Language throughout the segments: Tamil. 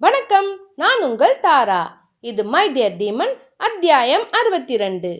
வணக்கம் நான் உங்கள் தாரா. இது மை டியர் டீமன் அத்தியாயம் அறுபத்தி ரெண்டு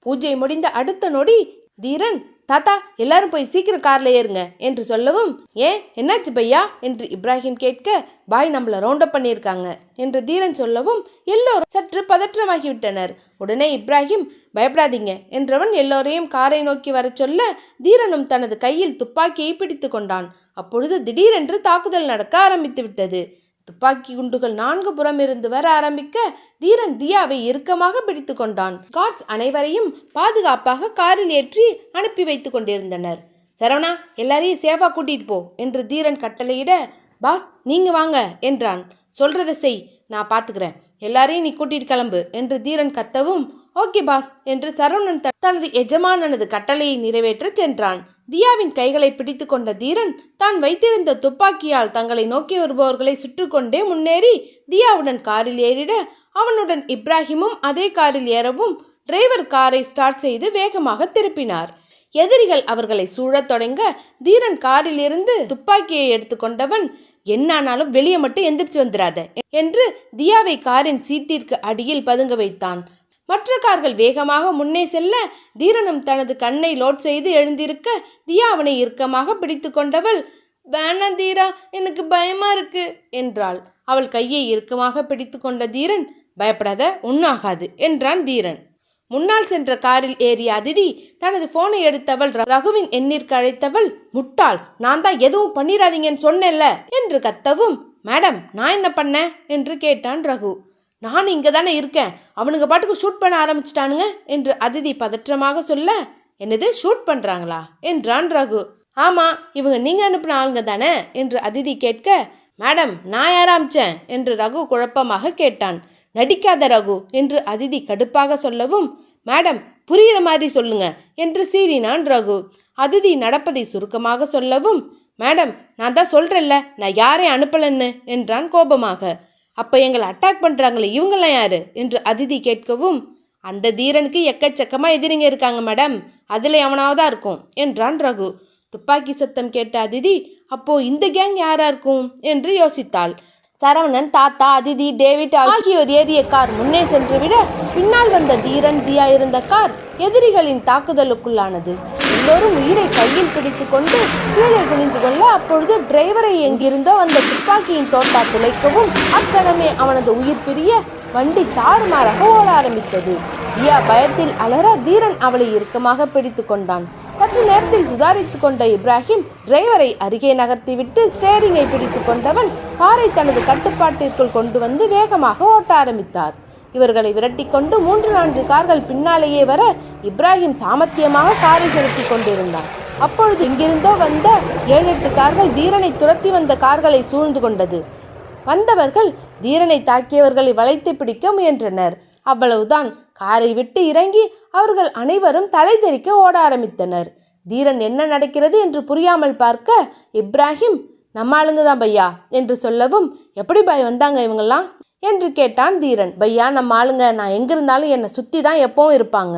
பூஜை முடிந்த அடுத்த நொடி தீரன் தாத்தா எல்லாரும் போய் சீக்கிரம் கார்ல ஏறுங்க என்று சொல்லவும் ஏன் என்னாச்சு பையா? என்று இப்ராஹிம் கேட்க பாய் நம்மள ரவுண்டப் பண்ணியிருக்காங்க என்று தீரன் சொல்லவும் எல்லோரும் சற்று பதற்றமாகிவிட்டனர். உடனே இப்ராஹிம் பயப்படாதீங்க என்றவன் எல்லோரையும் காரை நோக்கி வரச் சொல்ல தீரனும் தனது கையில் துப்பாக்கியை பிடித்து கொண்டான். அப்பொழுது திடீரென்று தாக்குதல் நடக்க ஆரம்பித்து விட்டது துப்பாக்கி குண்டுகள் நான்கு புறம் இருந்து வர ஆரம்பிக்க தீரன் தியாவை இறுக்கமாக பிடித்து கொண்டான். காட்ஸ் அனைவரையும் பாதுகாப்பாக காரில் ஏற்றி அனுப்பி வைத்து கொண்டிருந்தனர். சரவணா எல்லாரையும் சேஃபா கூட்டிட்டு போ என்று தீரன் கட்டளையிட பாஸ் நீங்க வாங்க என்றான். சொல்றத செய் நான் பாத்துக்கிறேன். எல்லாரையும் நீ கூட்டிட்டு கிளம்பு என்று தீரன் கத்தவும் ஓகே பாஸ் என்று சரவணன் தனது எஜமானனது கட்டளையை நிறைவேற்றச் சென்றான். தியாவின் கைகளை பிடித்து கொண்ட தீரன் தான் வைத்திருந்த துப்பாக்கியால் தங்களை நோக்கி வருபவர்களை சுற்றுக்கொண்டே முன்னேறி தியாவுடன் காரில் ஏறிட அவனுடன் இப்ராஹிமும் அதே காரில் ஏறவும் டிரைவர் காரை ஸ்டார்ட் செய்து வேகமாக திருப்பினார். எதிரிகள் அவர்களை சூழத் தொடங்க தீரன் காரில் இருந்து துப்பாக்கியை எடுத்துக்கொண்டவன் என்னானாலும் வெளியே மட்டும் எந்திரிச்சு வந்துடாத என்று தியாவை காரின் சீட்டிற்கு அடியில் பதுங்க வைத்தான். மற்ற கார்கள் வேகமாக முன்னே செல்ல தீரனும் தனது கண்ணை லோட் செய்து எழுந்திருக்க தியா அவனை இறுக்கமாக பிடித்து கொண்டவள் வேணாம் தீரா எனக்கு பயமா இருக்கு என்றாள். அவள் கையை இறுக்கமாக பிடித்து கொண்ட தீரன் பயப்படாத உண்ணாகாது என்றான் தீரன். முன்னால் சென்ற காரில் ஏறிய அதிதி தனது போனை எடுத்தவள் ர- ரகுவின் எண்ணிற்கு அழைத்தவள் முட்டாள் நான் தான் எதுவும் பண்ணிடாதீங்கன்னு சொன்னேன்ல என்று கத்தவும் மேடம் நான் என்ன பண்ணேன்? என்று கேட்டான் ரகு. நான் இங்கே தானே இருக்கேன். அவனுங்க பாட்டுக்கு ஷூட் பண்ண ஆரம்பிச்சிட்டானுங்க என்று அதிதி பதற்றமாக சொல்ல என்னது ஷூட் பண்ணுறாங்களா என்றான் ரகு. ஆமாம் இவங்க நீங்கள் அனுப்பின ஆளுங்க தானே? என்று அதிதி கேட்க மேடம் நான் யார் அமிச்சேன்? என்று ரகு குழப்பமாக கேட்டான். நடிக்காத ரகு என்று அதிதி கடுப்பாக சொல்லவும் மேடம் புரிகிற மாதிரி சொல்லுங்க என்று சீறினான் ரகு. அதிதி நடப்பதை சுருக்கமாக சொல்லவும் மேடம் நான் தான் சொல்கிறேன்ல நான் யாரையும் அனுப்பலன்னு என்றான் கோபமாக. அப்போ எங்களை அட்டாக் பண்ணுறாங்களே இவங்கெல்லாம் யாரு? என்று அதிதி கேட்கவும் அந்த தீரனுக்கு எக்கச்சக்கமாக எதிரிங்க இருக்காங்க மேடம் அதில் எவனாவதா இருக்கும் என்றான் ரகு. துப்பாக்கி சத்தம் கேட்ட அதிதி அப்போ இந்த கேங் யாரா இருக்கும்? என்று யோசித்தாள். சரவணன் தாத்தா அதிதி டேவிட் ஆகியோர் ஏறிய கார் முன்னே சென்றுவிட பின்னால் வந்த தீரன் தியா இருந்த கார் எதிரிகளின் தாக்குதலுக்குள்ளானது. எல்லோரும் உயிரை கையில் பிடித்து கொண்டு கீழே குனிந்து கொள்ள அப்பொழுது டிரைவரை எங்கிருந்தோ அந்த துப்பாக்கியின் தோட்டா துளைக்கவும் அக்கணமே அவனது உயிர் பிரிய வண்டி தாறுமாறாக ஓட ஆரம்பித்தது. தியா பயத்தில் அலற தீரன் அவளை இறுக்கமாக பிடித்து கொண்டான். சற்று நேரத்தில் சுதாரித்து கொண்ட இப்ராஹிம் டிரைவரை அருகே நகர்த்திவிட்டு ஸ்டேரிங்கை பிடித்து கொண்டவன் காரை தனது கட்டுப்பாட்டிற்குள் கொண்டு வந்து வேகமாக ஓட்ட ஆரம்பித்தார். இவர்களை விரட்டிக்கொண்டு மூன்று நான்கு கார்கள் பின்னாலேயே வர இப்ராஹிம் சாமர்த்தியமாக காரை செலுத்திக் கொண்டிருந்தான். அப்பொழுது இங்கிருந்தோ வந்த ஏழு எட்டு கார்கள் தீரனை துரத்தி வந்த கார்களை சூழ்ந்து கொண்டது. வந்தவர்கள் தீரனை தாக்கியவர்களை வளைத்து பிடிக்க முயன்றனர். அவ்வளவுதான். காரை விட்டு இறங்கி அவர்கள் அனைவரும் தலை தெறிக்க ஓட ஆரம்பித்தனர். தீரன் என்ன நடக்கிறது என்று புரியாமல் பார்க்க இப்ராஹிம் நம்ம ஆளுங்க தான் பையா? என்று சொல்லவும் எப்படி பாய் வந்தாங்க இவங்கெல்லாம்? என்று கேட்டான் தீரன். பையா நம்ம ஆளுங்க நான் எங்கே இருந்தாலும் என்னை சுற்றி தான் எப்பவும் இருப்பாங்க.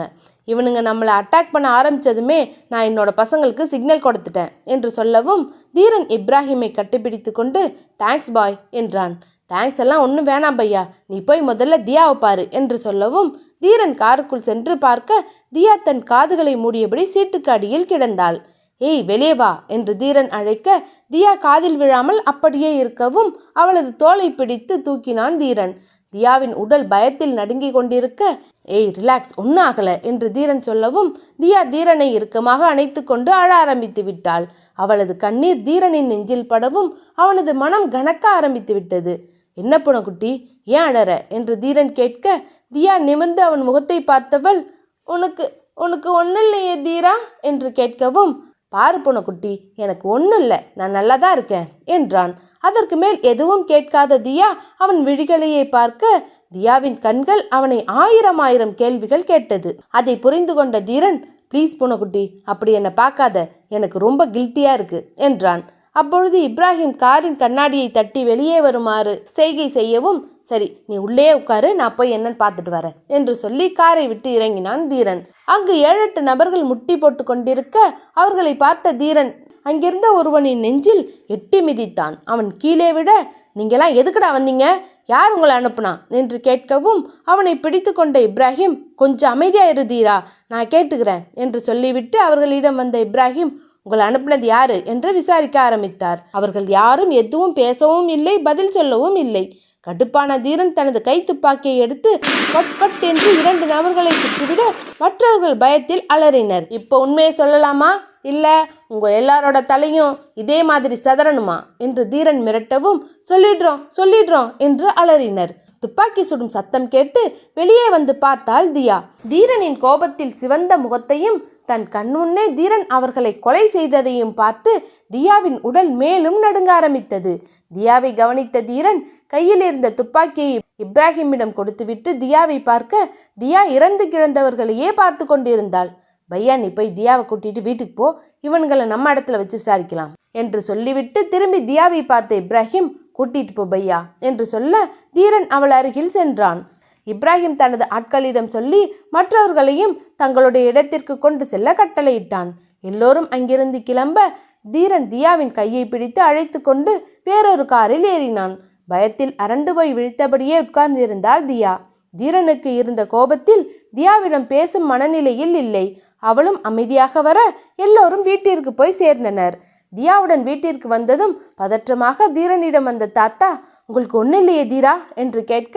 இவனுங்க நம்மளை அட்டாக் பண்ண ஆரம்பித்ததுமே நான் என்னோட பசங்களுக்கு சிக்னல் கொடுத்துட்டேன் என்று சொல்லவும் தீரன் இப்ராஹிமை கட்டிப்பிடித்து கொண்டு தேங்க்ஸ் பாய் என்றான். தேங்க்ஸ் எல்லாம் ஒன்றும் வேணாம் பையா. நீ போய் முதல்ல தியாவை பாரு என்று சொல்லவும் தீரன் காருக்குள் சென்று பார்க்க தியா தன் காதுகளை மூடியபடி சீட்டுக்கு அடியில் கிடந்தாள். ஏய் வெளியே வா என்று தீரன் அழைக்க தியா காதில் விழாமல் அப்படியே இருக்கவும் அவளது தோலை பிடித்து தூக்கினான் தீரன். தியாவின் உடல் பயத்தில் நடுங்கிக் கொண்டிருக்க ஏய் ரிலாக்ஸ் ஒன்றும் ஆகல என்று தீரன் சொல்லவும் தியா தீரனை இறுக்கமாக அணைத்து கொண்டு அழ ஆரம்பித்து விட்டாள். அவளது கண்ணீர் தீரனின் நெஞ்சில் படவும் அவனது மனம் கனக்க ஆரம்பித்து விட்டது. என்ன புனக்குட்டி ஏன் அழற? என்று தீரன் கேட்க தியா நிமிர்ந்து அவன் முகத்தை பார்த்தவள் உனக்கு உனக்கு ஒன்றும் இல்லையே தீரா? என்று கேட்கவும் பாரு புனக்குட்டி எனக்கு ஒன்றும் இல்லை. நான் நல்லா தான் இருக்கேன் என்றான். அதற்கு மேல் எதுவும் கேட்காத தியா அவன் விழிகளையே பார்க்க தியாவின் கண்கள் அவனை ஆயிரம் ஆயிரம் கேள்விகள் கேட்டது. அதை புரிந்து கொண்ட தீரன் ப்ளீஸ் புனக்குட்டி அப்படி என்னை பார்க்காத. எனக்கு ரொம்ப கில்ட்டியாக இருக்கு என்றான். அப்பொழுது இப்ராஹிம் காரின் கண்ணாடியை தட்டி வெளியே வருமாறு செய்கை செய்யவும் சரி நீ உள்ளே உட்காரு நான் போய் என்னன்னு பார்த்துட்டு வரேன் என்று சொல்லி காரை விட்டு இறங்கினான் தீரன். அங்கு ஏழெட்டு நபர்கள் முட்டி போட்டு கொண்டிருக்க அவர்களை பார்த்த தீரன் அங்கிருந்த ஒருவனின் நெஞ்சில் எட்டி மிதித்தான். அவன் கீழே விட நீங்களாம் எதுக்குடா வந்தீங்க? யார் உங்களை அனுப்புனா? என்று கேட்கவும் அவனை பிடித்து கொண்ட இப்ராஹிம் கொஞ்சம் அமைதியாக இருதீரா நான் கேட்டுக்கிறேன் என்று சொல்லிவிட்டு அவர்களிடம் வந்த இப்ராஹிம் உங்களை அனுப்பினது யாரு என்று விசாரிக்க ஆரம்பித்தார். அவர்கள் யாரும் எதுவும் பேசவும் இல்லை பதில் சொல்லவும் இல்லை. கடுப்பான தீரன் தனது கை துப்பாக்கியை எடுத்து பட் பட் என்று இரண்டு நபர்களை சுட்டுவிட மற்றவர்கள் பயத்தில் அலறினர். இப்போ உண்மையை சொல்லலாமா? இல்ல உங்க எல்லாரோட தலையும் இதே மாதிரி சதறணுமா? என்று தீரன் மிரட்டவும் சொல்லிடுறோம் சொல்லிடுறோம் என்று அலறினர். துப்பாக்கி சுடும் சத்தம் கேட்டு வெளியே வந்து பார்த்தாள் தியா. தீரனின் கோபத்தில் சிவந்த முகத்தையும் தன் கண்முன்னே தீரன் அவர்களை கொலை செய்ததையும் பார்த்து தியாவின் உடல் மேலும் நடுங்க ஆரம்பித்தது. தியாவை கவனித்த தீரன் கையில் இருந்த துப்பாக்கியை இப்ராஹிமிடம் கொடுத்துவிட்டு தியாவை பார்க்க தியா இறந்து கிடந்தவர்களையே பார்த்து கொண்டிருந்தாள். பையா நீ போய் தியாவை கூட்டிட்டு வீட்டுக்கு போ. இவன்களை நம்ம இடத்துல வச்சு விசாரிக்கலாம் என்று சொல்லிவிட்டு திரும்பி தியாவை பார்த்த இப்ராஹிம் கூட்டிட்டு போ பையா என்று சொல்ல தீரன் அவள் அருகில் சென்றான். இப்ராஹிம் தனது ஆட்களிடம் சொல்லி மற்றவர்களையும் தங்களுடைய இடத்திற்கு கொண்டு செல்ல கட்டளையிட்டான். எல்லோரும் அங்கிருந்து கிளம்ப தீரன் தியாவின் கையை பிடித்து அழைத்து கொண்டு வேறொரு காரில் ஏறினான். பயத்தில் அரண்டு போய் விழித்தபடியே உட்கார்ந்திருந்தாள் தியா. தீரனுக்கு இருந்த கோபத்தில் தியாவிடம் பேசும் மனநிலையில் இல்லை. அவளும் அமைதியாக வர எல்லோரும் வீட்டிற்கு போய் சேர்ந்தனர். தியாவுடன் வீட்டிற்கு வந்ததும் பதற்றமாக தீரனிடம் வந்த தாத்தா உங்களுக்கு ஒன்றும் இல்லையே தீரா? என்று கேட்க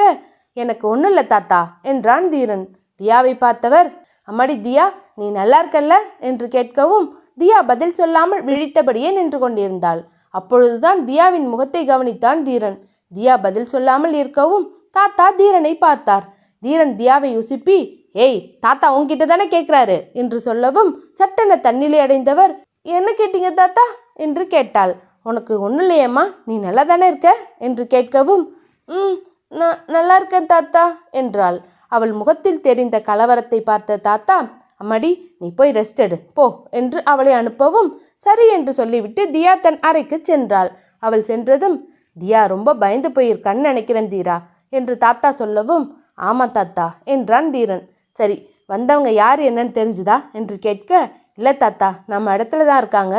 எனக்கு ஒன்றும் இல்லை தாத்தா என்றான் தீரன். தியாவை பார்த்தவர் அம்மாடி தியா நீ நல்லா இருக்கல்ல? என்று கேட்கவும் தியா பதில் சொல்லாமல் விழித்தபடியே நின்று கொண்டிருந்தாள். அப்பொழுதுதான் தியாவின் முகத்தை கவனித்தான் தீரன். தியா பதில் சொல்லாமல் இருக்கவும் தாத்தா தீரனை பார்த்தார். தீரன் தியாவை உசுப்பி ஏய் தாத்தா உன்கிட்ட தானே கேட்குறாரு என்று சொல்லவும் சட்டென தன்னிலை அடைந்தவர் என்ன கேட்டீங்க தாத்தா? என்று கேட்டாள். உனக்கு ஒன்றும் இல்லையம்மா நீ நல்லா தானே இருக்க? என்று கேட்கவும் ம் நான் நல்லா இருக்கேன் தாத்தா என்றாள். அவள் முகத்தில் தெரிந்த கலவரத்தை பார்த்த தாத்தா அம்மாடி நீ போய் ரெஸ்ட் எடு போ என்று அவளை அனுப்பவும் சரி என்று சொல்லிவிட்டு தியா தன் அறைக்கு சென்றாள். அவள் சென்றதும் தியா ரொம்ப பயந்து போயிருக்கான்னு நினைக்கிறேன் தீரா என்று தாத்தா சொல்லவும் ஆமாம் தாத்தா என்றான் தீரன். சரி வந்தவங்க யார் என்னன்னு தெரிஞ்சுதா? என்று கேட்க இல்லை தாத்தா நம்ம இடத்துல தான் இருக்காங்க.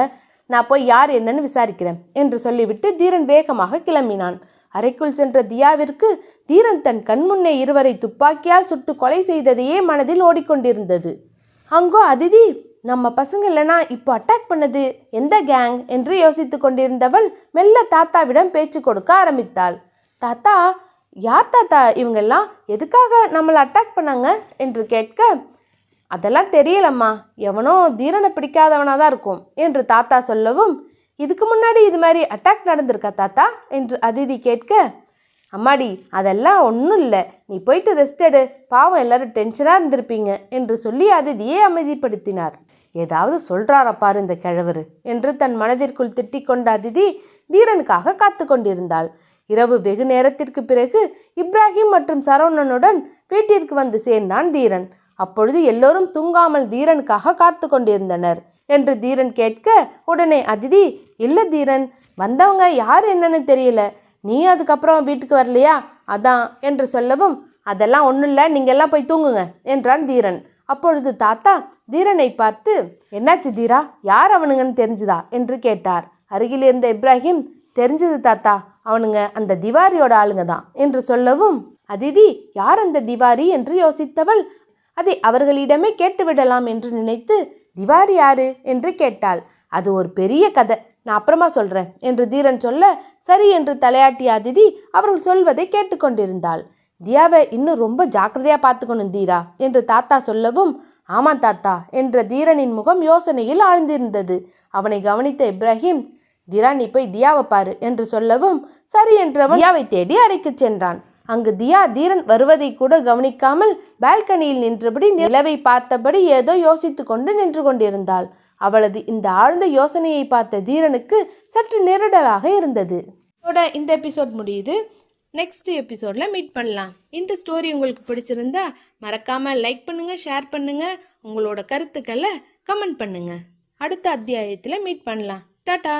நான் போய் யார் என்னன்னு விசாரிக்கிறேன் என்று சொல்லிவிட்டு தீரன் வேகமாக கிளம்பினான். அறைக்குள் சென்ற தியாவிற்கு தீரன் தன் கண்முன்னே இருவரை துப்பாக்கியால் சுட்டு கொலை செய்ததையே மனதில் ஓடிக்கொண்டிருந்தது. அங்கோ அதிதி நம்ம பசங்க இல்லைனா இப்போ அட்டாக் பண்ணது எந்த கேங்? என்று யோசித்து கொண்டிருந்தவள் மெல்ல தாத்தாவிடம் பேச்சு கொடுக்க ஆரம்பித்தாள். தாத்தா யார் தாத்தா இவங்கெல்லாம்? எதுக்காக நம்மளை அட்டாக் பண்ணாங்க? என்று கேட்க அதெல்லாம் தெரியலம்மா. எவனோ தீரனை பிடிக்காதவனாக தான் இருக்கும் என்று தாத்தா சொல்லவும் இதுக்கு முன்னாடி இது மாதிரி அட்டாக் நடந்திருக்கா தாத்தா? என்று அதிதி கேட்க அம்மாடி அதெல்லாம் ஒன்றும் இல்லை. நீ போயிட்டு ரெஸ்ட் எடு. பாவம் எல்லாரும் டென்ஷனாக இருந்திருப்பீங்க என்று சொல்லி அதிதியை அமைதிப்படுத்தினார். ஏதாவது சொல்கிறாரா பாரு இந்த கிழவர் என்று தன் மனதிற்குள் திட்டிக் கொண்ட அதிதி தீரனுக்காக காத்து கொண்டிருந்தாள். இரவு வெகு நேரத்திற்கு பிறகு இப்ராஹிம் மற்றும் சரவணனுடன் வீட்டிற்கு வந்து சேர்ந்தான் தீரன். அப்பொழுது எல்லோரும் தூங்காமல் தீரனுக்காக காத்து கொண்டிருந்தனர் என்று தீரன் கேட்க உடனே அதிதி இல்லை தீரன் வந்தவங்க யார் என்னன்னு தெரியல. நீ அதுக்கப்புறம் வீட்டுக்கு வரலையா? அதான் என்று சொல்லவும் அதெல்லாம் ஒன்றும் இல்லை நீங்கள் எல்லாம் போய் தூங்குங்க என்றான் தீரன். அப்பொழுது தாத்தா தீரனை பார்த்து என்னாச்சு தீரா யார் அவனுங்கன்னு தெரிஞ்சுதா? என்று கேட்டார். அருகில் இருந்த இப்ராஹிம் தெரிஞ்சது தாத்தா அவனுங்க அந்த திவாரியோட ஆளுங்க தான் என்று சொல்லவும் அதிதி யார் அந்த திவாரி? என்று யோசித்தவள் அதை அவர்களிடமே கேட்டுவிடலாம் என்று நினைத்து திவாரி யாரு? என்று கேட்டாள். அது ஒரு பெரிய கதை. நான் அப்புறமா சொல்றேன் என்று தீரன் சொல்ல சரி என்று தலையாட்டிய அதிதி அவர்கள் சொல்வதை கேட்டுக்கொண்டிருந்தாள். தியாவை இன்னும் ரொம்ப ஜாக்கிரதையா பார்த்துக்கணும் தீரா என்று தாத்தா சொல்லவும் ஆமாம் தாத்தா என்ற தீரனின் முகம் யோசனையில் ஆழ்ந்திருந்தது. அவனை கவனித்த இப்ராஹிம் தீரா நீ போய் தியாவை பாரு என்று சொல்லவும் சரி என்றவன் தியாவை தேடி அறைக்கு சென்றான். அங்கு தியா தீரன் வருவதை கூட கவனிக்காமல் பால்கனியில் நின்றபடி நிலவை பார்த்தபடி ஏதோ யோசித்து கொண்டு நின்று கொண்டிருந்தாள். அவளது இந்த ஆழ்ந்த யோசனையை பார்த்த தீரனுக்கு சற்று நெருடலாக இருந்தது. இதோட இந்த எபிசோட் முடியுது. நெக்ஸ்ட் எபிசோடில் மீட் பண்ணலாம். இந்த ஸ்டோரி உங்களுக்கு பிடிச்சிருந்தா மறக்காமல் லைக் பண்ணுங்கள் ஷேர் பண்ணுங்கள் உங்களோட கருத்துக்களை கமெண்ட் பண்ணுங்கள் அடுத்த அத்தியாயத்தில் மீட் பண்ணலாம். டாட்டா